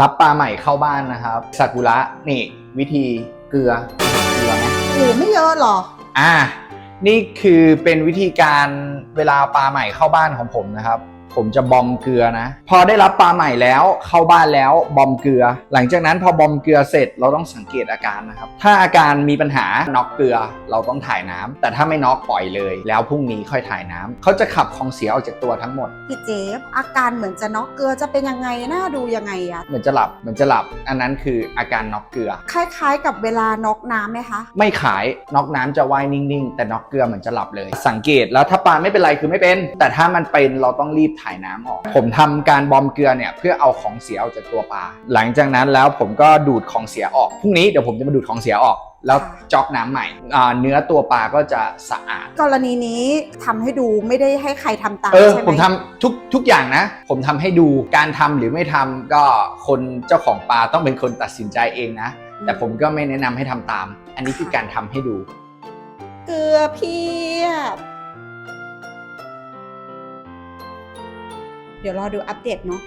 รับปลาใหม่เข้าบ้านนะครับซากุระนี่วิธีเกลือเกลือไหมโอ้ไม่เยอะหรอ อ่า นี่คือเป็นวิธีการเวลาปลาใหม่เข้าบ้านของผมนะครับ ผมจะบอมเกลือนะ พอได้รับปลาใหม่แล้วเข้าบ้านแล้วบอมเกลือ หลังจากนั้นพอบอมเกลือเสร็จเราต้องสังเกตอาการนะครับ ถ้าอาการมีปัญหาน็อกเกลือเราต้องถ่ายน้ำแต่ถ้าไม่น็อกปล่อยเลย แล้วพรุ่งนี้ค่อยถ่ายน้ำเขาจะขับของเสียออกจากตัวทั้งหมดพี่เจฟอาการเหมือนจะน็อกเกลือจะเป็นยังไงน่าดูยังไงอะเหมือนจะหลับเหมือนจะหลับ อันนั้นคืออาการน็อกเกลือ คล้าย ๆ กับเวลาน็อกน้ำไหมคะไม่ขายน็อกน้ำจะว่ายนิ่งๆ แต่น็อกเกลือเหมือนจะหลับเลย สังเกตแล้วถ้าปลาไม่เป็นไรคือไม่เป็น แต่ถ้ามันเป็นเราต้องรีบถ่ายน้ำออก ผมทำการบอมเกลือเนี่ยเพื่อเอาของเสียออกจากตัวปลา หลังจากนั้นแล้วผมก็ดูดของเสียออก พรุ่งนี้เดี๋ยวผมจะมาดูดของเสียออก แล้วจ๊อกน้ำใหม่อ่าเนื้อตัวปลาก็จะสะอาด กรณีนี้ทำให้ดูไม่ได้ให้ใครทำตามเออใช่ไหมผมทำทุกทุกอย่างนะ ผมทำให้ดู การทำหรือไม่ทำก็คนเจ้าของปลาต้องเป็นคนตัดสินใจเองนะ แต่ผมก็ไม่แนะนำให้ทำตาม อันนี้คือการทำให้ดู เกลือเพียบ เดี๋ยวรอดูอัปเดตเนาะ